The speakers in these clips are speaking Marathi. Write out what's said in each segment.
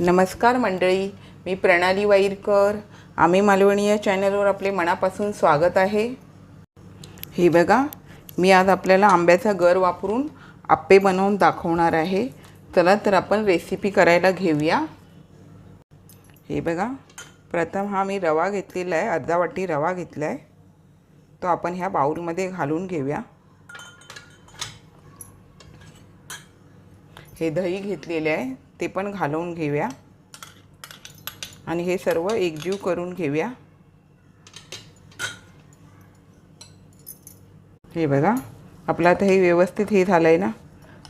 नमस्कार मंडळी मी प्रणाली वाईरकर. आम्ही मालवणी या चॅनलवर आपले मनापासून स्वागत आहे. हे बघा मी आज आपल्याला आंब्याचा गर वापरून आप्पे बनवून दाखवणार आहे. चला तर आपण रेसिपी करायला घेऊया. हे बघा प्रथम हा मी रवा घेतलेला आहे अर्धा वाटी रवा घेतला आहे तो आपण ह्या बाऊलमध्ये घालून घेऊया. हे दही घेतलेले आहे. ते पण घालवून घेऊया. आणि हे सर्व एकजीव करून घेऊया. हे बघा आपलं आता हे व्यवस्थित हे झालं आहे ना?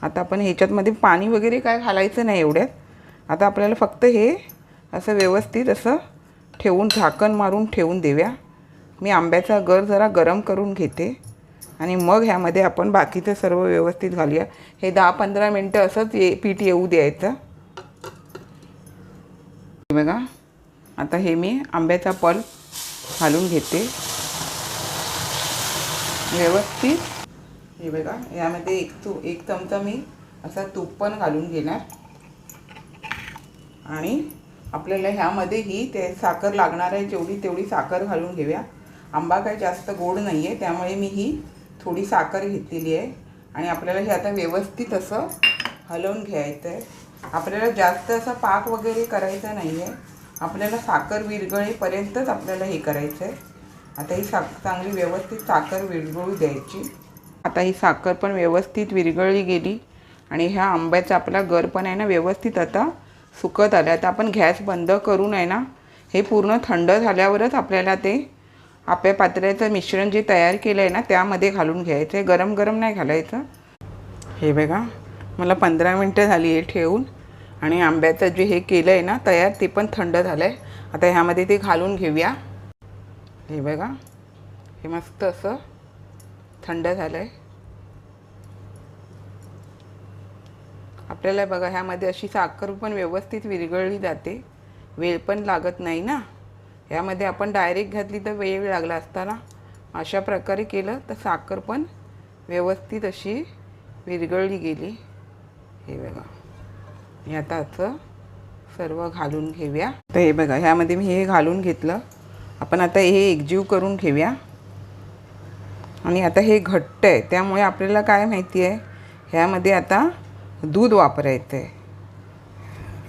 आता आपण ह्याच्यातमध्ये पाणी वगैरे काय घालायचं नाही एवढ्यात. आता आपल्याला फक्त हे असं व्यवस्थित असं ठेवून झाकण मारून ठेवून देऊया. मी आंब्याचा गर जरा गरम करून घेते. आणि मग ह्यामध्ये आपण बाकीचं सर्व व्यवस्थित घालूया. हे दहा पंधरा मिनटं असंच ये पीठ येऊ द्यायचं. बघा. आता हे मी आंब्याचा पल्प घालून घेते. व्यवस्थित. हे बघा यामध्ये एक तू एक चमचा मी असा तूप पण घालून घेणार. आणि आपल्याला ह्यामध्ये ही ते साखर लागणार आहे जेवढी तेवढी साखर घालून घेऊया. आंबा काय जास्त गोड नाही आहे त्यामुळे मी ही थोडी साखर घेतलेली आहे. आणि आपल्याला हे आता व्यवस्थित असं हलवून घ्यायचं आहे आपल्याला जास्त असा पाक वगैरे करायचा नाही आहे आपल्याला साखर विरघळेपर्यंतच आपल्याला हे करायचं आहे आता ही साख चांगली व्यवस्थित साखर विरघळू द्यायची. आता ही साखर पण व्यवस्थित विरघळली गेली आणि ह्या आंब्याचा आपला गर पण आहे ना व्यवस्थित आता सुकत आलं आता आपण गॅस बंद करून आहे ना. हे पूर्ण थंड झाल्यावरच आपल्याला ते आप्या पात्र्याचं मिश्रण जे तयार केलं आहे ना त्यामध्ये घालून घ्यायचं आहे गरम गरम नाही घालायचं. हे बघा. मला पंधरा मिनटं झाली आहे ठेवून. आणि आंब्याचं जे हे केलं आहे ना तयार ते पण थंड झालं आहे आता ह्यामध्ये ते घालून घेऊया. हे बघा हे मस्त असं थंड झालं आहे आपल्याला बघा ह्यामध्ये अशी साखर पण व्यवस्थित विरघळली जाते. वेळ पण लागत नाही ना. ह्यामध्ये आपण डायरेक्ट घातली तर वेळ लागला असताना अशा प्रकारे केलं तर साखर पण व्यवस्थित अशी विरघळली गेली. हे बघा. मी आता असं सर्व घालून घेऊया. तर हे बघा ह्यामध्ये मी हे घालून घेतलं. आपण आता हे एकजीव करून घेऊया. आणि आता हे घट्ट आहे. त्यामुळे आपल्याला काय माहिती आहे? ह्यामध्ये आता दूध वापरायचं आहे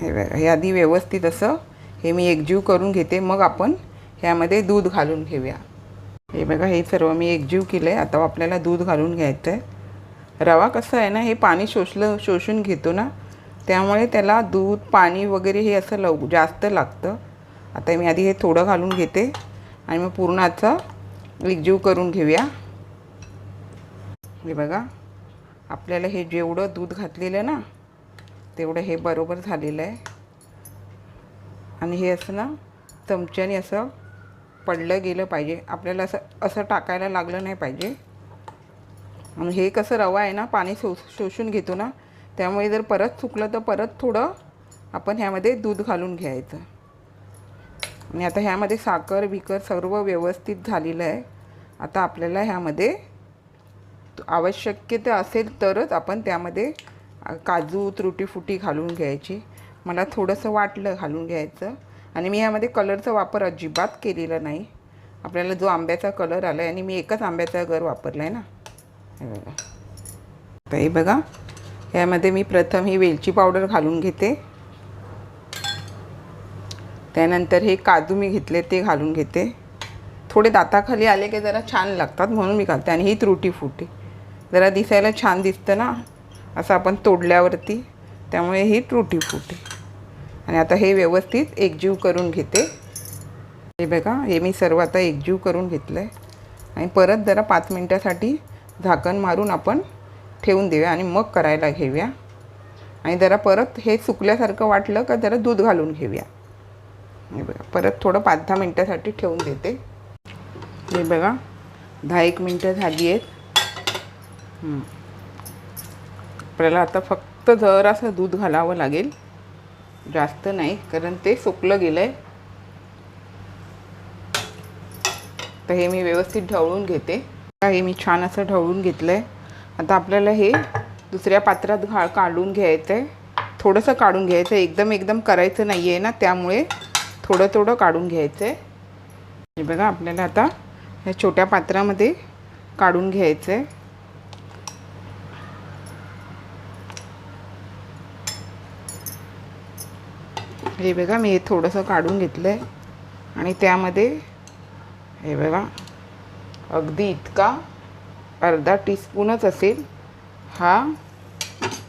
हे बघा हे आधी व्यवस्थित असं हे मी एकजीव करून घेते. मग आपण ह्यामध्ये दूध घालून घेऊया. हे बघा हे सर्व मी एकजीव केलं आहे आता आपल्याला दूध घालून घ्यायचं आहे रवा कसं आहे ना हे पाणी शोषलं शोषून घेतो ना त्यामुळे त्याला दूध पाणी वगैरे हे असं लव जास्त लागतं. आता मी आधी हे थोडं घालून घेते आणि मग पूर्णाचं एकजीव करून घेऊया. हे बघा आपल्याला हे जेवढं दूध घातलेलं ना तेवढं हे बरोबर झालेलं आहे. आणि हे असं ना चमच्याने असं पडलं गेलं पाहिजे. आपल्याला असं असं टाकायला लागलं नाही पाहिजे. आणि हे कसं रवा आहे ना पाणी शो शोषून घेतो ना त्यामुळे जर परत चुकलं तर परत थोडं आपण ह्यामध्ये दूध घालून घ्यायचं. आणि आता ह्यामध्ये साखर बिकर सर्व व्यवस्थित झालेलं आहे. आता आपल्याला ह्यामध्ये आवश्यकता असेल तरच आपण त्यामध्ये काजू त्रुटीफुटी घालून घ्यायची. मला थोडंसं वाटलं घालून घ्यायचं. आणि मी ह्यामध्ये कलरचा वापर अजिबात केलेला नाही. आपल्याला जो आंब्याचा कलर आला आहे आणि मी एकच आंब्याचा गर वापरला आहे ना. हे बघा तर हे बघा यामध्ये मी प्रथम ही वेलची पावडर घालून घेते. त्यानंतर हे काजू मी घेतले ते घालून घेते. थोडे दाताखाली आले की जरा छान लागतात म्हणून मी घालते आणि ही त्रुटी फुटी. जरा दिसायला छान दिसतं ना असं आपण तोडल्यावरती. त्यामुळे ही त्रुटी फुटी. आणि आता हे व्यवस्थित एकजीव करून घेते. हे बघा हे मी सर्व आता एकजीव करून घेतलं आहे आणि परत जरा पाच मिनटासाठी झाकण मारून आपण ठेवून देऊया आणि मग करायला घेऊया. आणि जरा परत हे सुकल्यासारखं वाटलं का जरा दूध घालून घेऊया. हे बघा परत थोडं पाच दहा मिनटासाठी ठेवून देते. हे बघा दहा एक मिनटं झाली आहेत. आपल्याला आता फक्त जरासं दूध घालावं लागेल. जास्त नाही कारण ते सुकलं गेलं आहे तर हे मी व्यवस्थित ढवळून घेते. हे मी छान असं ढवळून घेतलं आहे आता आपल्याला हे दुसऱ्या पात्रात घा काढून घ्यायचं आहे थोडंसं काढून घ्यायचं आहे एकदम एकदम करायचं नाही आहे ना त्यामुळे थोडं थोडं काढून घ्यायचं आहे हे बघा आपल्याला आता ह्या छोट्या पात्रामध्ये काढून घ्यायचं आहे हे बघा मी हे थोडंसं काढून घेतलं आहे आणि त्यामध्ये हे बघा अगदी इतका अर्धा टीस्पूनच असेल. हा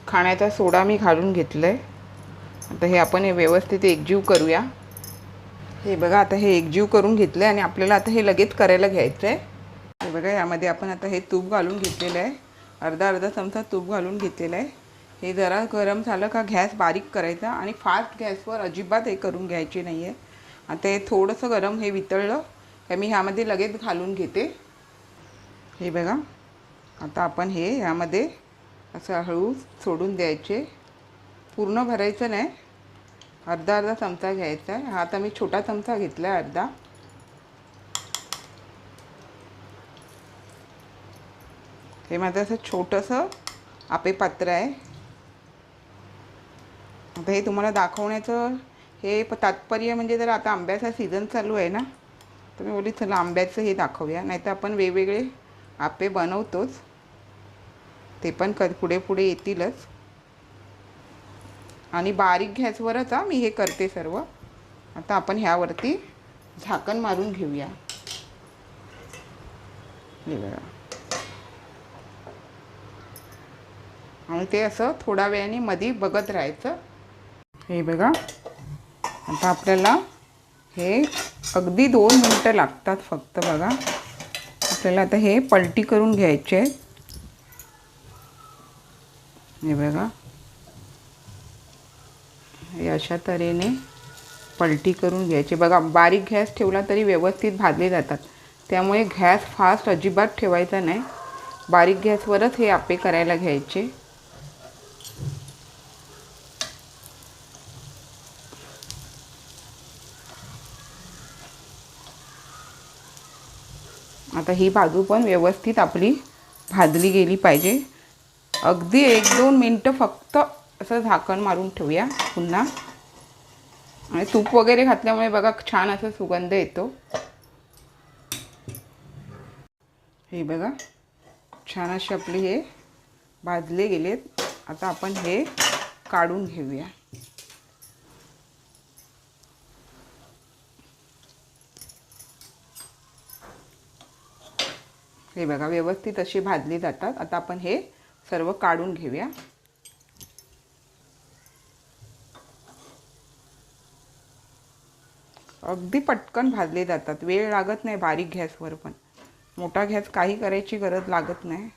खाण्याचा सोडा मी घालून घेतलं आहे आता हे आपण हे व्यवस्थित एकजीव करूया. हे बघा आता हे एकजीव करून घेतलं आहे आणि आपल्याला आता हे लगेच करायला घ्यायचं आहे हे बघा यामध्ये आपण आता हे तूप घालून घेतलेलं आहे अर्धा अर्धा चमचा तूप घालून घेतलेलं आहे हे जरा गरम झालं का गॅस बारीक करायचा आणि फास्ट गॅसवर अजिबात हे करून घ्यायचे नाही आहे आता हे थोडंसं गरम हे वितळलं का मी ह्यामध्ये लगेच घालून घेते. हे बघा. आता आपण हे ह्यामध्ये असं हळू सोडून द्यायचे. पूर्ण भरायचं नाही. अर्धा अर्धा चमचा घ्यायचा आहे. हा आता मी छोटा चमचा घेतला आहे अर्धा. हे माझं असं छोटंसं आपे पात्र आहे. आता हे तुम्हाला दाखवण्याचं हे तात्पर्य म्हणजे जर आता आंब्याचा सीझन चालू आहे ना तर मी बोलली चला आंब्याचं हे दाखवूया. नाहीतर आपण वेगवेगळे आपे बनवतोच. ते पण क पुढे पुढे येतीलच. आणि बारीक गॅसवरच हा मी हे करते सर्व. आता आपण ह्यावरती झाकण मारून घेऊया. हे बघा. आणि ते असं थोड्या वेळाने मध्ये बघत राहायचं. हे बघा. आता आपल्याला हे अगदी दोन मिनटं लागतात फक्त बघा. आपल्याला आता हे पलटी करून घ्यायचे आहेत. हे बघा. हे अशा तऱ्हेने पलटी करून घ्यायचे. बघा बारीक गॅस ठेवला तरी व्यवस्थित भाजले जातात. त्यामुळे गॅस फास्ट अजिबात ठेवायचा नाही. बारीक गॅसवरच हे आपे करायला घ्यायचे. आता ही बाजू पण व्यवस्थित आपली भाजली गेली पाहिजे. अगदी एक दोन मिनटं फक्त असं झाकण मारून ठेवूया पुन्हा. आणि तूप वगैरे घातल्यामुळे बघा छान असं सुगंध येतो. हे बघा छान असे आपले हे भाजले गेलेत. आता आपण हे काढून घेऊया. हे बघा व्यवस्थित अशी भाजली जातात. आता आपण हे सर्व काढून घेऊया. अगदी पटकन भाजले जातात. वेळ लागत नाही बारीक गॅसवर पण. मोठा गॅस काही करायची गरज लागत नाही.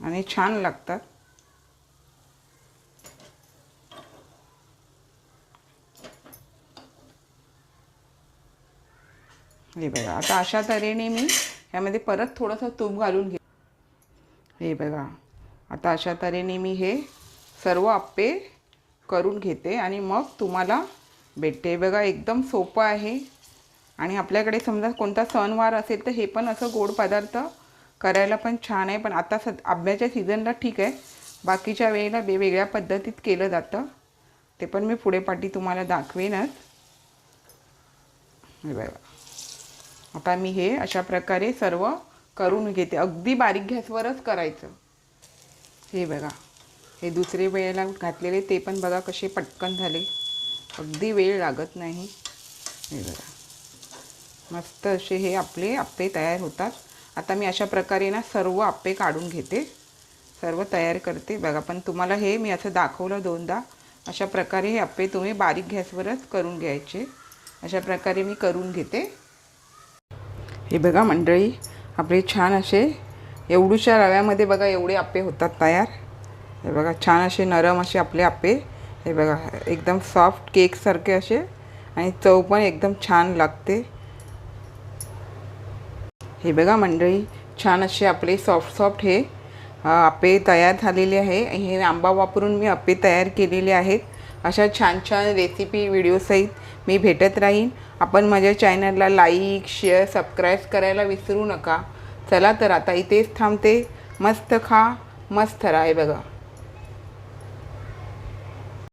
आणि छान लागतात. हे बघा. आता अशा तऱ्हेने मी ह्यामध्ये परत थोडंसं तूप घालून घे हे बघा. आता अशा तऱ्हेने मी हे सर्व आप्पे करून घेते आणि मग तुम्हाला भेटते. बघा एकदम सोपं आहे. आणि आपल्याकडे समजा कोणता सणवार असेल तर हे पण असं गोड पदार्थ करायला पण छान आहे. पण आता सद आंब्याच्या सीझनला ठीक आहे. बाकीच्या वेळेला वेगवेगळ्या पद्धतीत केलं जातं. ते पण मी पुढे पाठी तुम्हाला दाखवेनच. हे बघा. आता मी हे अशा प्रकारे सर्व करून घेते. अगदी बारीक गॅसवरच करायचं. हे बघा. हे दुसरे वेळेला घातलेले ते पण बघा कसे पटकन झाले. अगदी वेळ लागत नाही. हे बघा. मस्त असे हे आपले आप्पे तयार होतात. आता मी अशा प्रकारे ना सर्व आप्पे काढून घेते. सर्व तयार करते. बघा पण तुम्हाला हे मी असं दाखवलं दोनदा. अशा प्रकारे हे आप्पे तुम्ही बारीक गॅसवरच करून घ्यायचे. अशा प्रकारे मी करून घेते. हे बघा मंडळी आपले छान असे एवढूशा रव्यामध्ये बघा एवढे आप्पे होतात तयार. हे बघा छान असे नरम असे आपले आप्पे. हे बघा एकदम सॉफ्ट केकसारखे असे. आणि चव पण एकदम छान लागते. हे बघा मंडळी छान असे आपले सॉफ्ट सॉफ्ट हे आप्पे तयार झालेले आहे. हे आंबा वापरून मी आप्पे तयार केलेले आहेत. अशा छान छान रेसिपी व्हिडिओसहित मी भेटत राहीन. आपण माझ्या चॅनलला लाईक शेअर सबस्क्राईब करायला विसरू नका. चला तर आता इथेच थांबते. मस्त खा मस्त राहा बघा.